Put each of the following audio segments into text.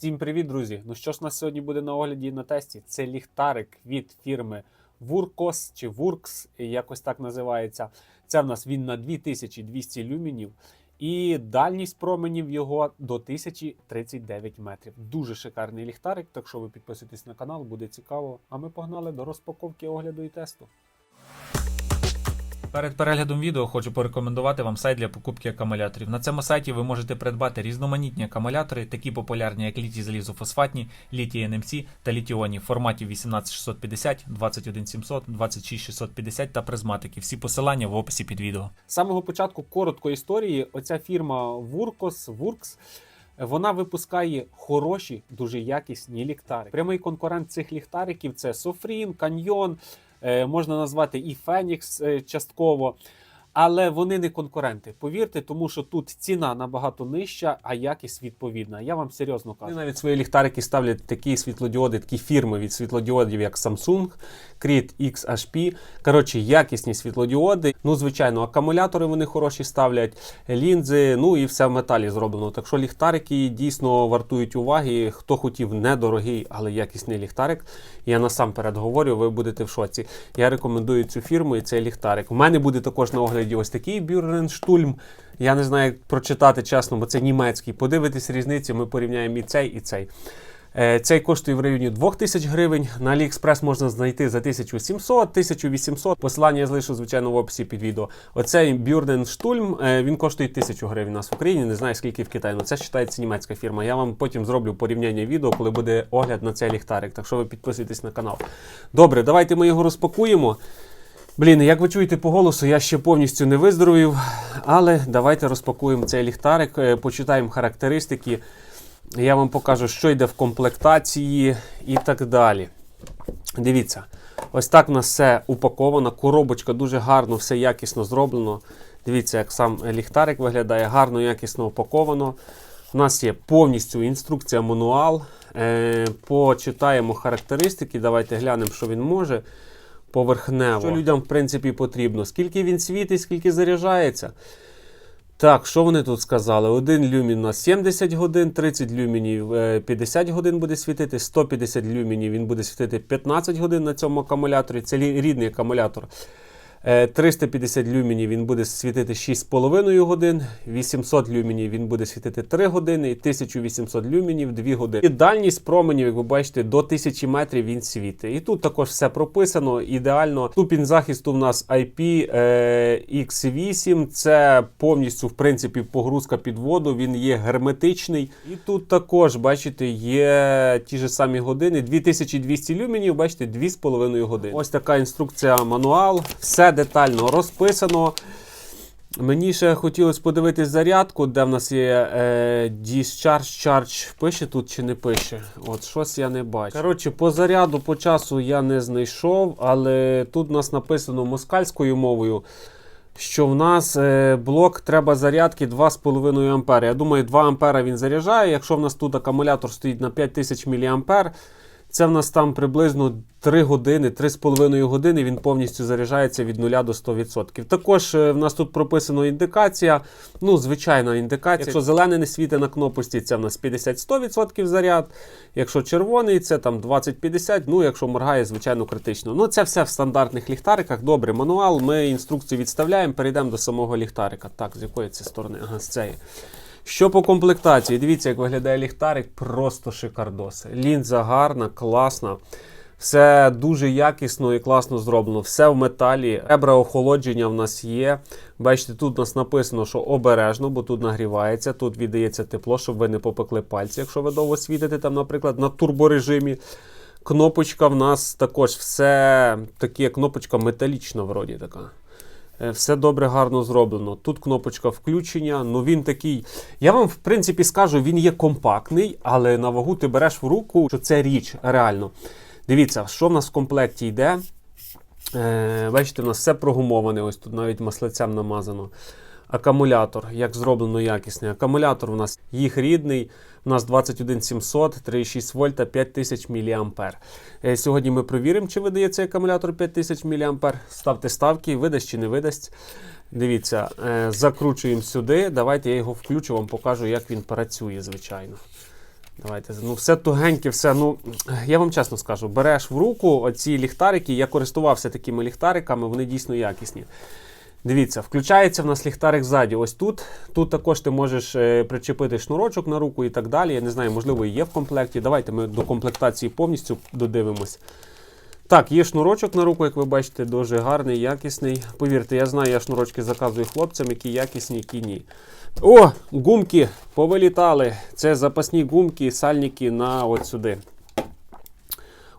Всім привіт, друзі! Ну що ж у нас сьогодні буде на огляді і на тесті? Це ліхтарик від фірми Вуркос чи Вуркс, якось так називається. Це в нас він на 2200 люмінів. І дальність променів його до 1039 метрів. Дуже шикарний ліхтарик, так що ви підписуйтесь на канал, буде цікаво. А ми погнали до розпаковки, огляду і тесту. Перед переглядом відео хочу порекомендувати вам сайт для покупки акумуляторів. На цьому сайті ви можете придбати різноманітні акумулятори, такі популярні, як літій залізофосфатні, літій NMC та літіоні в форматі 18650, 21700, 26650 та призматики. Всі посилання в описі під відео. З самого початку короткої історії, оця фірма Вуркос, Вуркс, вона випускає хороші, дуже якісні ліхтарики. Прямий конкурент цих ліхтариків це Софрін, Каньйон, можна назвати і Фенікс е, частково. Але вони не конкуренти. Повірте, тому що тут ціна набагато нижча, а якість відповідна. Я вам серйозно кажу. Вони навіть свої ліхтарики ставлять такі світлодіоди, такі фірми від світлодіодів, як Samsung, Creed XHP. Коротше, якісні світлодіоди. Ну, звичайно, акумулятори вони хороші ставлять, лінзи, ну і все в металі зроблено. Так що ліхтарики дійсно вартують уваги. Хто хотів недорогий, але якісний ліхтарик. Я насамперед говорю, ви будете в шоці. Я рекомендую цю фірму і цей ліхтарик. У мене буде також на огляді ось такий Бюрненштульм. Я не знаю, як прочитати чесно, бо це німецький. Подивитись різницю, ми порівняємо і цей, і цей. Е, Цей коштує в районі 2000 гривень. На AliExpress можна знайти за 1700, 1800. Посилання я залишу, звичайно, в описі під відео. Оцей Бюрненштульм, е, він коштує 1000 гривень у нас в Україні. Не знаю, скільки в Китаї. Ну це вважається німецька фірма. Я вам потім зроблю порівняння відео, коли буде огляд на цей ліхтарик. Так що ви підписуйтесь на канал. Добре, давайте ми його розпакуємо. Блін, як ви чуєте по голосу, я ще повністю не виздоровів. Але давайте розпакуємо цей ліхтарик, е, почитаємо характеристики. Я вам покажу, що йде в комплектації і так далі. Дивіться, ось так у нас все упаковано. Коробочка дуже гарно, все якісно зроблено. Дивіться, як сам ліхтарик виглядає, гарно, якісно упаковано. У нас є повністю інструкція, мануал. Е, почитаємо характеристики. Давайте глянемо, що він може. Поверхнево. Що людям, в принципі, потрібно. Скільки він світить, скільки заряджається. Так, що вони тут сказали? Один люмін на 70 годин, 30 люмінів е, 50 годин буде світити, 150 люмінів він буде світити 15 годин на цьому акумуляторі. Це рідний акумулятор. Е, 350 люмінів він буде світити 6,5 годин, 800 люмінів він буде світити 3 години, і 1800 люмінів 2 години. І дальність променів, як ви бачите, до 1000 метрів він світить. І тут також все прописано ідеально. Ступінь захисту в нас IP е, X8, це повністю, в принципі, погрузка під воду, він є герметичний. І тут також, бачите, є ті ж самі години, 2200 люмінів, бачите, 2,5 години. Ось така інструкція, мануал. Все детально розписано. Мені ще хотілося подивитись зарядку, де в нас є е, Discharge Charge. Пише тут чи не пише? От щось я не бачу. Коротше, по заряду, по часу я не знайшов, але тут у нас написано москальською мовою, що в нас е, блок треба зарядки 2,5 А. Я думаю, 2 А він заряджає. Якщо в нас тут акумулятор стоїть на 5000 мА, це в нас там приблизно 3 години, 3,5 години він повністю заряджається від 0 до 100%. Також е, в нас тут прописано індикація. Ну, звичайна індикація. Якщо зелений не світить на кнопочці, це в нас 50-100% заряд. Якщо червоний, це там 20-50%, ну якщо моргає, звичайно, критично. Ну, це все в стандартних ліхтариках. Добре, мануал. Ми інструкцію відставляємо, перейдемо до самого ліхтарика. Так, з якої це сторони? Ага, з цієї. Що по комплектації? Дивіться, як виглядає ліхтарик, просто шикардос. Лінза гарна, класна. Все дуже якісно і класно зроблено. Все в металі. Ребра охолодження в нас є. Бачите, тут у нас написано, що обережно, бо тут нагрівається, тут віддається тепло, щоб ви не попекли пальці, якщо ви довго світите, там, наприклад, на турборежимі. Кнопочка в нас також все таке кнопочка металічна, вроді така. Е, Все добре, гарно зроблено. Тут кнопочка включення. Ну він такий. Я вам, в принципі, скажу, він є компактний, але на вагу ти береш в руку, що це річ реально. Дивіться, що в нас в комплекті йде. Е, бачите, у нас все прогумоване, ось тут навіть маслицем намазано. Акумулятор, як зроблено якісний. Акумулятор у нас їх рідний. У нас 21700, 3,6 вольта, 5000 мА. Е, Сьогодні ми провіримо, чи видає цей акумулятор 5000 мА. Ставте ставки, видасть чи не видасть. Дивіться, е, закручуємо сюди. Давайте я його включу, вам покажу, як він працює, звичайно. Давайте, ну все тугеньке, все. Ну я вам чесно скажу, береш в руку оці ліхтарики. Я користувався такими ліхтариками, вони дійсно якісні. Дивіться, включається в нас ліхтарик ззаді. Ось тут. Тут також ти можеш е, причепити шнурочок на руку і так далі. Я не знаю, можливо, і є в комплекті. Давайте ми до комплектації повністю додивимось. Так, є шнурочок на руку, як ви бачите, дуже гарний, якісний. Повірте, я знаю, я шнурочки заказую хлопцям, які якісні, які ні. О, гумки повилітали. Це запасні гумки, сальники на от сюди.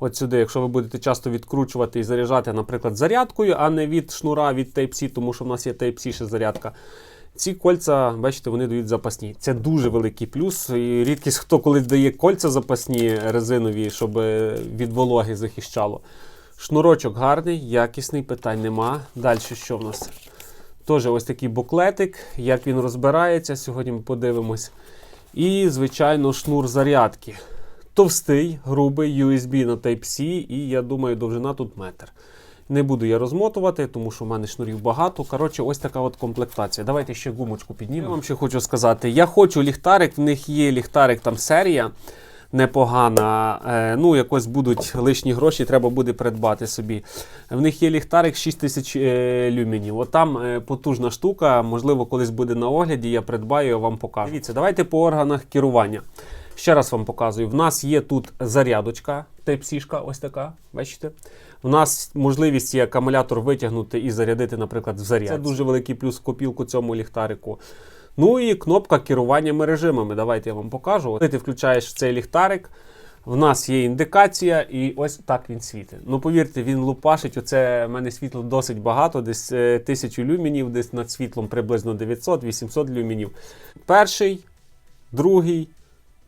От сюди, якщо ви будете часто відкручувати і заряджати, наприклад, зарядкою, а не від шнура від Type-C, тому що в нас є Type-C ще зарядка. Ці кольця, бачите, вони дають запасні. Це дуже великий плюс. І рідкість, хто коли дає кольця запасні резинові, щоб е, від вологи захищало. Шнурочок гарний, якісний, питань нема. Далі що в нас? Теж ось такий буклетик, як він розбирається. Сьогодні ми подивимось. І, звичайно, шнур зарядки. Товстий, грубий USB на Type-C, і я думаю, довжина тут метр. Не буду я розмотувати, тому що в мене шнурів багато. Коротше, ось така от комплектація. Давайте ще гумочку піднімемо. Я вам ще хочу сказати: я хочу ліхтарик, в них є ліхтарик там серія непогана. Е, ну, якось будуть лишні гроші, треба буде придбати собі. В них є ліхтарик 6000 е, люмінів. От е, потужна штука, можливо, колись буде на огляді, я придбаю, я вам покажу. Дивіться, давайте по органах керування. Ще раз вам показую. В нас є тут зарядочка, Type-C, ось така, бачите? У нас можливість є акумулятор витягнути і зарядити, наприклад, в зарядці. Це дуже великий плюс копілку цьому ліхтарику. Ну і кнопка керування режимами. Давайте я вам покажу. Ти включаєш цей ліхтарик, в нас є індикація, і ось так він світить. Ну, повірте, він лупашить. Оце в мене світло досить багато, десь е, 1000 люмінів, десь над світлом приблизно 900-800 люмінів. Перший, другий,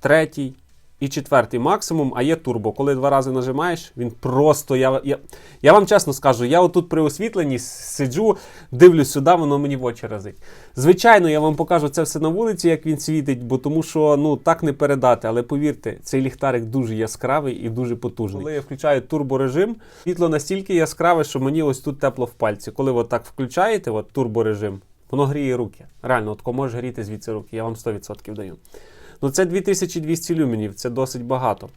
третій і четвертий максимум, а є турбо. Коли два рази нажимаєш, він просто. Я я, я вам чесно скажу, я отут при освітленні сиджу, дивлюсь сюди, воно мені в очі разить. Звичайно, я вам покажу це все на вулиці, як він світить, бо тому що ну так не передати. Але повірте, цей ліхтарик дуже яскравий і дуже потужний. Коли я включаю турборежим, світло настільки яскраве, що мені ось тут тепло в пальці. Коли ви так включаєте, от турборежим, воно гріє руки. Реально, от може гріти звідси руки, я вам 100% даю. Ну, це 2200 люмінів, це досить багато.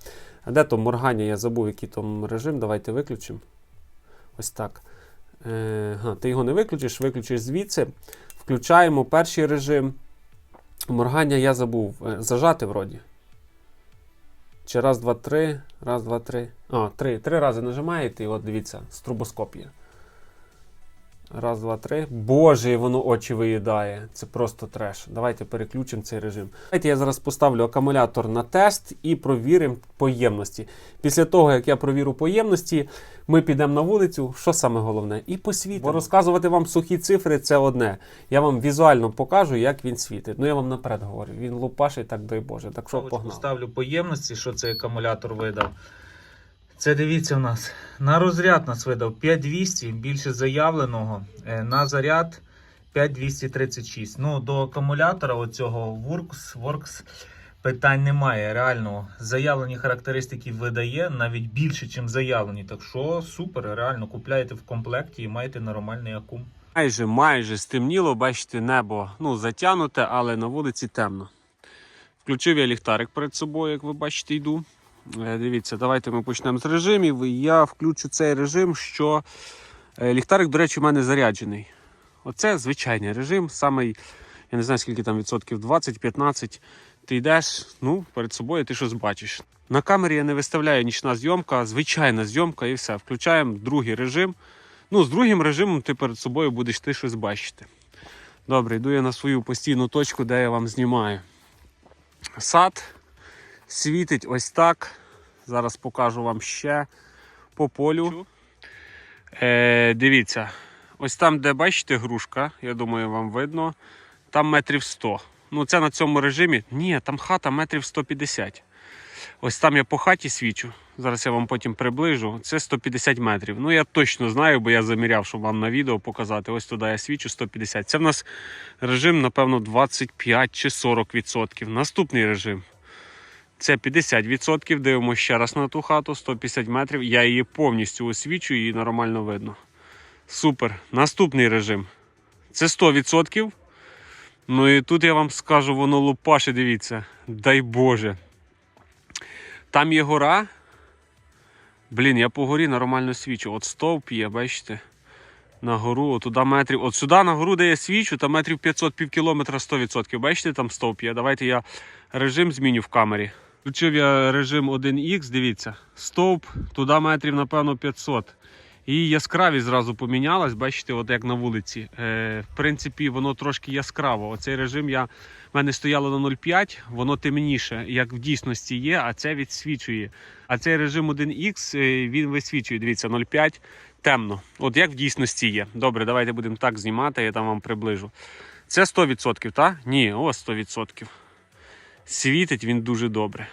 А де то моргання? Я забув, який там режим. Давайте виключимо. Ось так. Е, га, ти його не виключиш, виключиш звідси. Включаємо перший режим. Моргання я забув. Е, зажати вроді. Чи раз, два, три. Раз, два, три. А, три. Три рази нажимаєте, і от дивіться, стробоскоп є. Раз, два, три. Боже, воно очі виїдає. Це просто треш. Давайте переключимо цей режим. Давайте я зараз поставлю акумулятор на тест і провіримо поємності. Після того, як я провірю поємності, ми підемо на вулицю. Що саме головне? І посвітимо. Бо розказувати вам сухі цифри це одне. Я вам візуально покажу, як він світить. Ну я вам наперед говорю. Він лупашить, так дай Боже. Так що погнали. Ставлю поємності, що цей акумулятор видав. Це дивіться в нас. На розряд нас видав 5200, більше заявленого. Е, На заряд 5236. Ну, до акумулятора оцього Works, Works питань немає. Реально, заявлені характеристики видає навіть більше, ніж заявлені. Так що супер, реально купляєте в комплекті і маєте нормальний акум. Майже майже стемніло, бачите, небо ну, затягнуте, але на вулиці темно. Включив я ліхтарик перед собою, як ви бачите, йду. Е, Дивіться, давайте ми почнемо з режимів. Я включу цей режим, що е, ліхтарик, до речі, у мене заряджений. Оце звичайний режим, самий, я не знаю, скільки там відсотків, 20-15. Ти йдеш, ну, перед собою ти щось бачиш. На камері я не виставляю нічна зйомка, звичайна зйомка і все. Включаємо другий режим. Ну, з другим режимом ти перед собою будеш ти щось бачити. Добре, йду я на свою постійну точку, де я вам знімаю. Сад світить ось так. Зараз покажу вам ще по полю. Е, дивіться, ось там, де бачите грушка, я думаю, вам видно, там метрів 100. Ну, це на цьому режимі. Ні, там хата метрів 150. Ось там я по хаті свічу. Зараз я вам потім приближу. Це 150 метрів. Ну, я точно знаю, бо я заміряв, щоб вам на відео показати. Ось туди я свічу 150. Це в нас режим, напевно, 25 чи 40%. Наступний режим. Це 50%. Дивимося ще раз на ту хату, 150 метрів. Я її повністю освічую, її нормально видно. Супер. Наступний режим. Це 100%. Ну і тут я вам скажу, воно лупаше, дивіться. Дай Боже. Там є гора. Блін, я по горі нормально свічу. От стовп є, бачите? На гору, от туди метрів. От сюди на гору, де я свічу, там метрів 500 пів кілометра 100%. Бачите, там стовп є. Давайте я режим зміню в камері. Включив я режим 1х, дивіться. Стовп, туди метрів, напевно, 500. І яскравість зразу помінялась, бачите, от як на вулиці. Е, в принципі, воно трошки яскраво. Оцей режим я, в мене стояло на 0,5, воно темніше, як в дійсності є, а це відсвічує. А цей режим 1х е, він висвічує. Дивіться, 0,5 темно. От як в дійсності є. Добре, давайте будемо так знімати, я там вам приближу. Це 100%, так? Ні, о, 100%. Світить він дуже добре.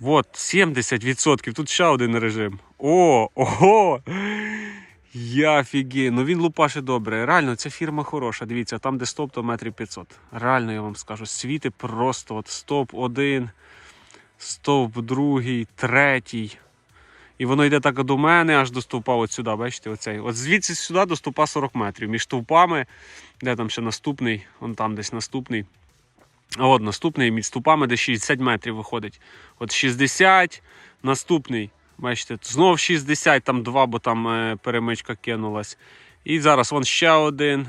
От, 70%. Тут ще один режим. О, ого! Я фігі. Ну він лупаше добре. Реально, ця фірма хороша. Дивіться, там, де стоп, то метрів 500. Реально, я вам скажу, світи просто от стоп один, стовп другий, третій. І воно йде так до мене, аж до стовпа от сюди, бачите, оцей. От звідси сюди до стовпа 40 метрів. Між стовпами, де там ще наступний, вон там десь наступний. От наступний між стовпами, де 60 метрів виходить. От 60, наступний. Бачите, знов 60, там два, бо там е, перемичка кинулась. І зараз вон ще один.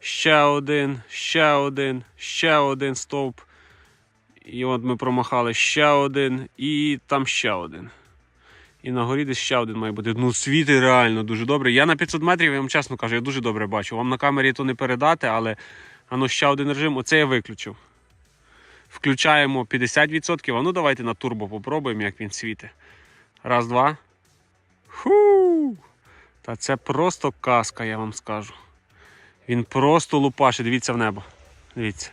Ще один, ще один, ще один стовп. І от ми промахали ще один, і там ще один. І на горі десь ще один має бути. Ну, світи реально дуже добре. Я на 500 метрів, я вам чесно кажу, я дуже добре бачу. Вам на камері то не передати, але ано ще один режим. Оце я виключив. Включаємо 50%. А ну давайте на турбо попробуємо, як він світить. Раз, два. Ху! Та це просто казка, я вам скажу. Він просто лупаше, дивіться в небо. Дивіться.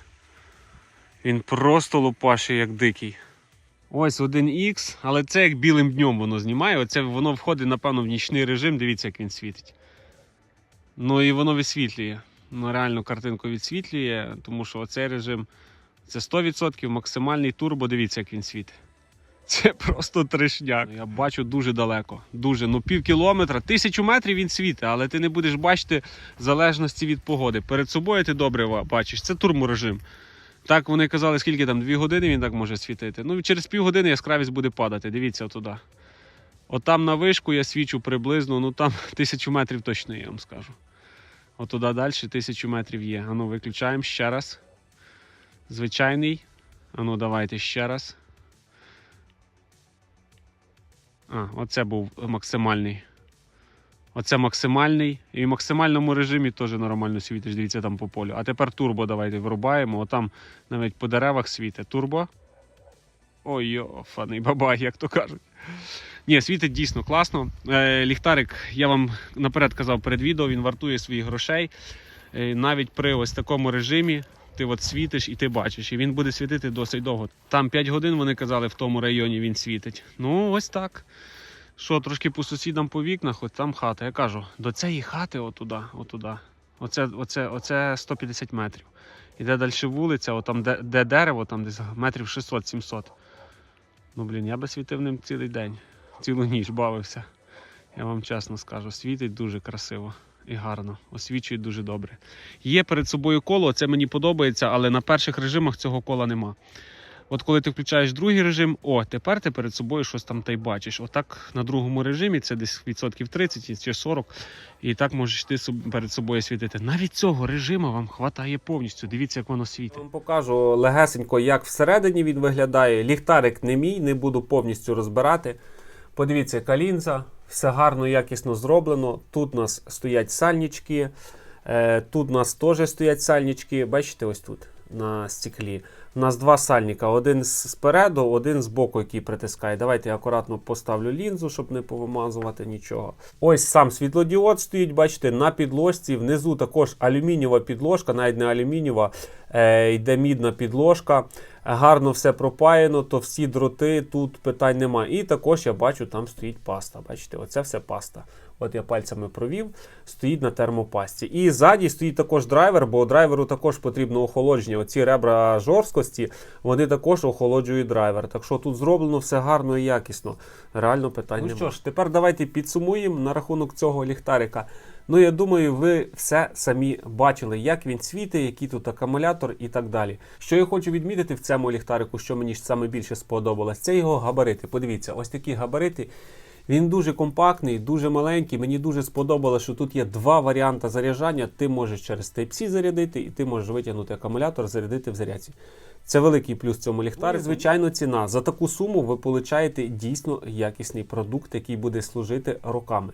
Він просто лупаше, як дикий. Ось 1Х, але це як білим днем воно знімає. Оце воно входить, напевно, в нічний режим. Дивіться, як він світить. Ну і воно висвітлює. Ну, реально картинку відсвітлює, тому що оцей режим це 100% максимальний турбо. Дивіться, як він світить. Це просто трешняк. Я бачу дуже далеко. Дуже. Ну пів кілометра, тисячу метрів він світить, але ти не будеш бачити залежності від погоди. Перед собою ти добре бачиш. Це турборежим. Так вони казали, скільки там, дві години він так може світити. Ну, через півгодини яскравість буде падати. Дивіться туди. От там на вишку я свічу приблизно, ну там тисячу метрів точно я вам скажу. От туди далі тисячу метрів є. Ану, виключаємо ще раз. Звичайний. Ану, давайте ще раз. А, оце був максимальний. Оце максимальний. І в максимальному режимі теж нормально світиш, дивіться там по полю. А тепер турбо давайте вирубаємо. Отам навіть по деревах світить. Турбо. Ой, йофаний бабай, як то кажуть. Ні, світить дійсно класно. Е, ліхтарик, я вам наперед казав перед відео, він вартує своїх грошей. Е, навіть при ось такому режимі ти от світиш і ти бачиш. І він буде світити досить довго. Там 5 годин вони казали, в тому районі він світить. Ну, ось так. Що, трошки по сусідам по вікнах, от там хата. Я кажу, до цієї хати отуда, отуда. Оце, оце, оце 150 метрів. Іде далі вулиця, от де, де дерево, там десь метрів 600-700. Ну, блін, я би світив ним цілий день, цілу ніч бавився. Я вам чесно скажу, світить дуже красиво і гарно, освічує дуже добре. Є перед собою коло, це мені подобається, але на перших режимах цього кола нема. От коли ти включаєш другий режим, о, тепер ти перед собою щось там та й бачиш. Отак на другому режимі це десь відсотків 30 чи 40, і так можеш ти перед собою світити. Навіть цього режиму вам хватає повністю. Дивіться, як воно світить. Я Вам покажу легесенько, як всередині він виглядає. Ліхтарик не мій, не буду повністю розбирати. Подивіться, яка лінза, все гарно, якісно зроблено. Тут у нас стоять сальнички, е, тут у нас теж стоять сальнички. Бачите, ось тут на стеклі. У нас два сальника: один спереду, один з боку, який притискає. Давайте я акуратно поставлю лінзу, щоб не повимазувати нічого. Ось сам світлодіод стоїть, бачите, на підложці. Внизу також алюмінієва підложка, навіть не алюмінієва, йде мідна підложка. Гарно все пропаяно, то всі дроти, тут питань немає. І також я бачу, там стоїть паста. Бачите, оце все паста. От я пальцями провів, стоїть на термопасті. І ззаді стоїть також драйвер, бо драйверу також потрібно охолодження. Оці ребра жорсткості, вони також охолоджують драйвер. Так що тут зроблено все гарно і якісно. Реально питань Ну що ж, тепер давайте підсумуємо на рахунок цього ліхтарика. Ну, я думаю, ви все самі бачили, як він світить, який тут акумулятор і так далі. Що я хочу відмітити в цьому ліхтарику, що мені ж саме більше сподобалось, це його габарити. Подивіться, ось такі габарити. Він дуже компактний, дуже маленький. Мені дуже сподобалося, що тут є два варіанти заряджання. Ти можеш через Type-C зарядити, і ти можеш витягнути акумулятор, зарядити в зарядці. Це великий плюс цьому ліхтарі. Звичайно, ціна. За таку суму ви получаєте дійсно якісний продукт, який буде служити роками.